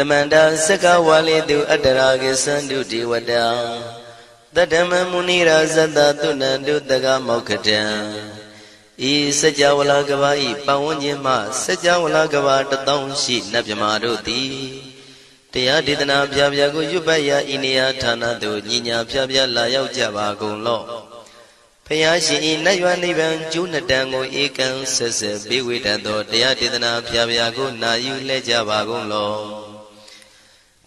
တမန္တာစကဝါလိတုအတ္တရာကိသန္တုဒေဝတာတတ္တမမုနိရာဇတ္တသုဏန္တုတကမောက္ခတံဤစัจ java လာကဘာဤပဝန်းကျင်မှစัจ java လာကဘာတထောင်ရှိနတ်မြမာတို့သည်တရားဒေသနာပြပြကိုရွတ်ပတ်ရာဤနေရာဌာနသို့ညီညာပြပြလာရောက်ကြပါကုန်လော့ဖယားရှင်ဤနတ်ရွာနိဗ္ဗာန်ကျိုးနှစ်တန်ကိုဧကံဆက်ဆက်ပေးဝေတတ်သောတရားဒေသနာပြပြကိုနာယူလဲကြပါကုန်လော့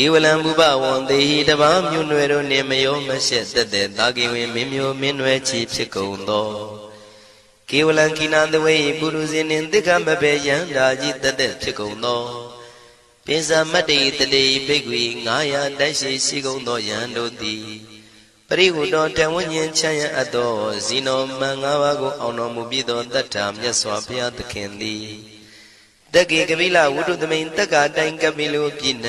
ကေဝလံဘုဘဝံတေဟိတပါမြွနွယ်တို့နှင့်မယောမရှက်သက်သက်သာကေဝင်မင်းမျိုးမင်းနွယ်ချီဖြစ်ကုန်သောကေဝလံကိနာသဝေပုရုဇဉ်နှင့်တိက္ခမဘေယံဓာကြီးသက်သက်ဖြစ်ကုန်သောပိစမတ္တိတတိဘိက္ခွေ900တိုက်ရှိရှိကုန်သောယံတို့သည်ပရိဟုတောတဝဉ္ဉ္ချမ်းရအပ်သောဇီနောမံ၅ပါးကိုအောင်တော်မူပြီးသောတတ္ထာမြတ်စွာဘုရားသခင်သည်တက္ကေကပိလဝုဒ္ဓသမိန်တက္ကာတိုင်ကပိလုပြည်၌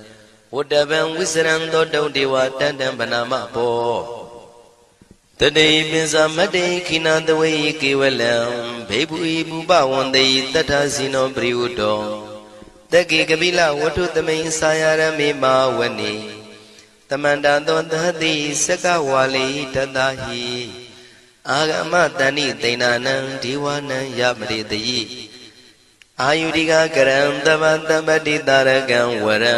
ဝတ္တဗံဝိစရံသောတုံဒေဝတန်တံဗနာမဘောတတိပင်စမတ္တိခိနာတဝေကေဝလံဘေဘူဤဘူပဝန္တိတတ္ထဇိနောပရိဝတ္တောတက္ကိကပိလဝတ္ထုသမိန်ဆာယရမေမာဝနိတမန္တသောသတိစကဝါလိတတဟိအာဂမတဏိသိဏနံဒီဝနံယမရိတယိအာယုရိကကရံတမတမတိတာရကံဝရံ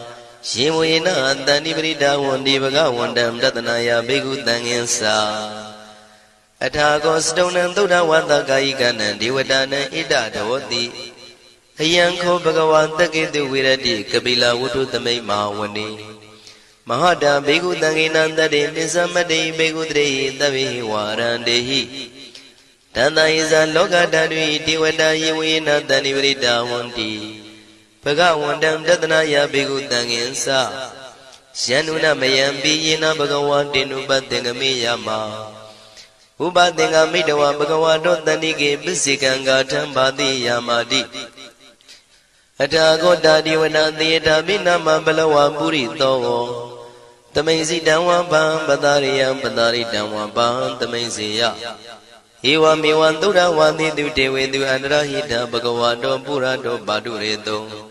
ရှင်ဝေနတန္တိပရိဒါဝန္တိဘဂဝန္တံတတနာယဘေကုတံငင်္စာအထာကောစတုံနံသုဒ္ဓဝတ္တကာယိကနံဒေဝတာနံဣဒဒောတိအယံခောဘဂဝါတက္ကေတုဝိရတိကပိလဝတ္ထုသမိတ်မာဝနေမဟာတာဘေကုတံဂိနံတတေနိသမတ္တိဘေကုတရေသဗ္ဗေဝါရန္တေဟိတန္တယဇာလောကဓာတုတိဝတယေဝေနတဏိပရိတာဝန္တိ ဘဂဝန္တံတတနာယဘေကုတံငင်္စယန္နုနမယံပိယေနဘဂဝါတေနုပတ္တေငမေယမဥပသင်္ကမိတဝဘဂဝါတောတဏိကေပစ္စေကံဂါထံပါတိယာမာတိအထာဂောတာဒီဝနာသေတာမိနာမဘလဝပုရိသောသမိန်စီတံဝပံပတာရိယံပတာရိတံဝပံသမိန်စီယဧဝမေဝံသုဒ္ဓဝါတိတုတေဝေတုအန္တရဟိတဘဂဝါတောပုရတောပါတုရေတုံ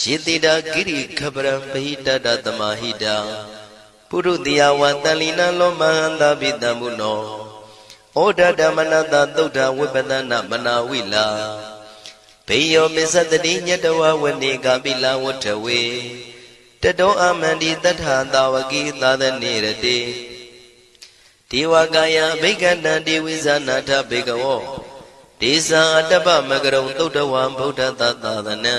ယေတိတာကိရိခပရံပဟိတတသမဟိတံပုရုတိယဝတန်လီနလောမဟန္တာပိတံမုနောဩဒဓမ္မနတသုဒ္ဓဝိပဒနာမနာဝိလာဘေယောမစ္စတတိညတဝဝနေကပိလဝထဝေတတောအမန္တိတထသာဝကိသာသနေရတိဒေဝကာယဘိက္ခဏံဒေဝိဇာနာထဘေကဝောဒေဇာအတ္တပမကရုံသုဒ္ဓဝံဗုဒ္ဓသာသာသနံ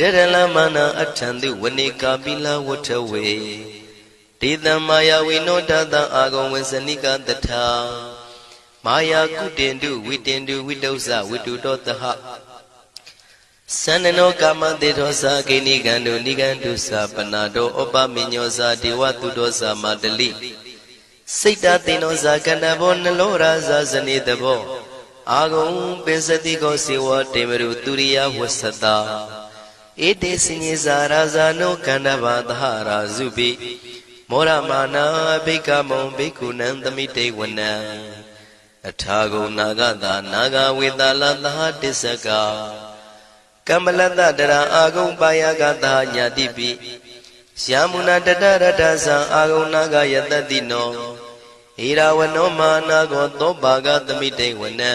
တေရလမနာအထံတုဝနေကာပိလဝထဝေဒေသမာယဝိနောတတအာဂုံဝေစနိကတထာမာယာကုတင်တုဝိတင်တုဝိတုဇဝိတုတောတဟသန္နနောကာမတေသောသာဂိနိကံတုနိကံတုသာပနာတောဩပမိညောသာဒေဝတုတောသာမတလိစိတ်တသိနောသာကန္တဘောနလောရာသာဇနေတဘောအာဂုံပိစတိကောစေဝတေမရုသူရိယဝဆတာ ဧတေစညေဇာရာဇာနောကန္တဘာသဟရာဇုပိမောရမာနာဘိက္ခမုံဘိက္ခုနံသမိတေဝနံအထာဂုနာဂတာနာဂဝေတလသဟတစ္စကကမ္မလတတရာအာဂုံပါယကတာညာတိပိယာမုနာတတရတသံအာဂုနာဂယတတိနောဣရာဝနောမာနာကောသောပါကသမိတေဝနံ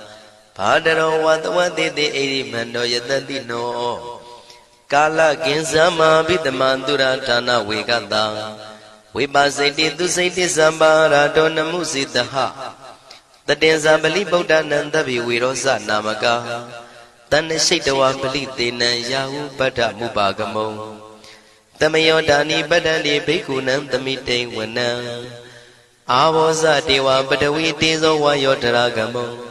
ဘာတရောဝတဝတိတိအိရိမန္တောယတတိနောကာလကင်ဇမဘိတမန္တုရဌာနဝေကတံဝိပါစိတိသူစိတိသမ္ပါရာတောနမှုစိတဟတတင်္ဇာပလိဗုဒ္ဓနံတဗ္ဗေဝေရောဇနာမကာတဏ္ဍရှိတဝပလိသေနံယာဟုပတ္ထမုပါကမုံတမယောဒာနိပတ္တန္တိဘိက္ခုနံသမိတိန်ဝနံအာဘောဇတေဝပတဝီတေဇောဝါယောတရာကမုံ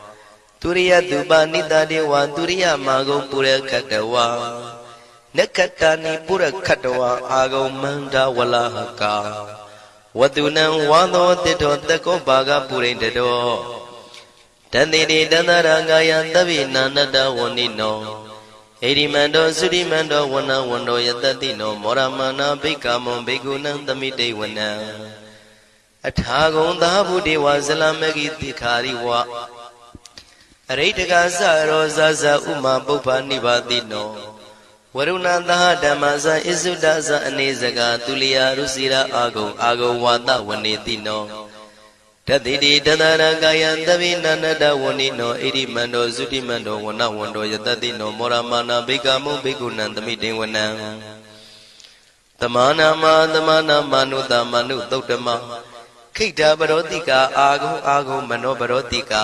သူရိယတုပနိတတေဝသူရိယမာဂုံပုရခတဝါနက္ခတာနိပုရခတဝါအာဂုံမန္တဝလဟကာဝတုနံဝါသောတိတောတကောဘာဂပုရိတတောတန်တိတိတန္တရာဂာယသဗ္ဗိနာနတဝဏိနောဣရိမန္တောသုရိမန္တောဝနဝန္တောယတတိနောမောရမနာဘိကမံဘိက္ခုနံသမိတေဝနံအထာဂုံသာဘုဒေဝဇလမဂိတိခာရိဝ အရိတကသရောဇဇဥမာပုပ္ပနိဗ္ဗာတိနောဝရုဏသဟဓမ္မဇဣစုဒဇအနေစကသူလျာရုစီရာအာဂုံအာဂုံဝါဒဝနေတိနောတတိတိတတရကာယံသဗိနန္တဝဏိနောဣရိမန္တောသုတိမန္တောဝနဝန္တောယတတိနောမောရမာနာဘိကမုဘိကုဏံသမိတေဝနံတမနာမတမနာမနုတမနုသုတ်တမခိတ္တပရောတိကာအာဂုံအာဂုံမနောပရောတိကာ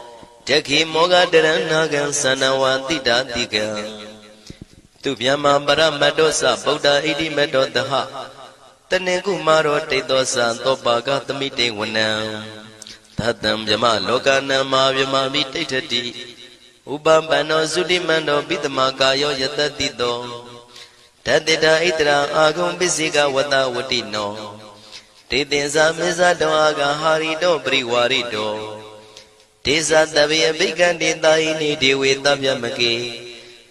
တခိမောဃတရဏဂံသနဝတိတာတိကံသူဗျမပရမတ္တောသဗုဒ္ဓဣတိမတ္တောတဟတနေကုမာရောတိတ်သောသံသောပါကသမိတေဝနံသတံဗျမလောကနံမာဗျမမိတိဋ္ဌတိဥပပန္နောသုတိမန္တောပိတမကာယောယတတိတောတတေတာဣတရာအာဂုံပစ္စေကဝတဝတိနောတေတင်္ဇာမေဇတောအာဂဟာရိတောပရိဝါရိတော ဒေသတဗေအဘိကံတေတာဟိနိဒေဝေတဗျမကေ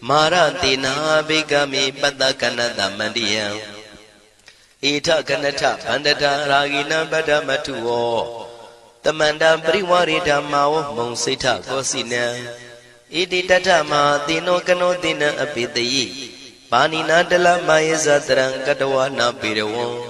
မာရတေနာဘိကမိပတ္တကနတမန္တိယံဣထကနထဗန္တတာရာဂိနံပတ္တမထုဝောတမန္တပရိဝရိဓမ္မာဝမုံစိဋ္ဌကောစီနံဣတိတထမဟာတိနောကနောတိနံအပိတယိပါဏိနာတလမယေဇတရံကတဝနာပေရဝံ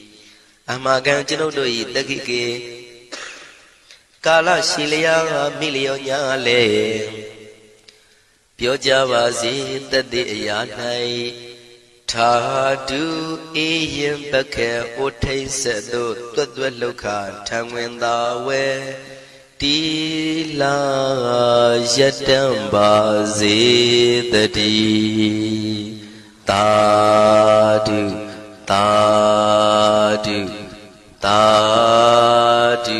အမကံကျွန်ုပ်တို့၏တက္ခိကေကာလရှိလျာမိလျောညာလေပြောကြပါစေတသက်အရာ၌ထာတုအေယံပခေဩထိတ်ဆက်သို့တွတ်တွတ်လောက်ခထံဝင်သာဝဲတီလာယတံပါစေတတိတာတုတာတု သာဓု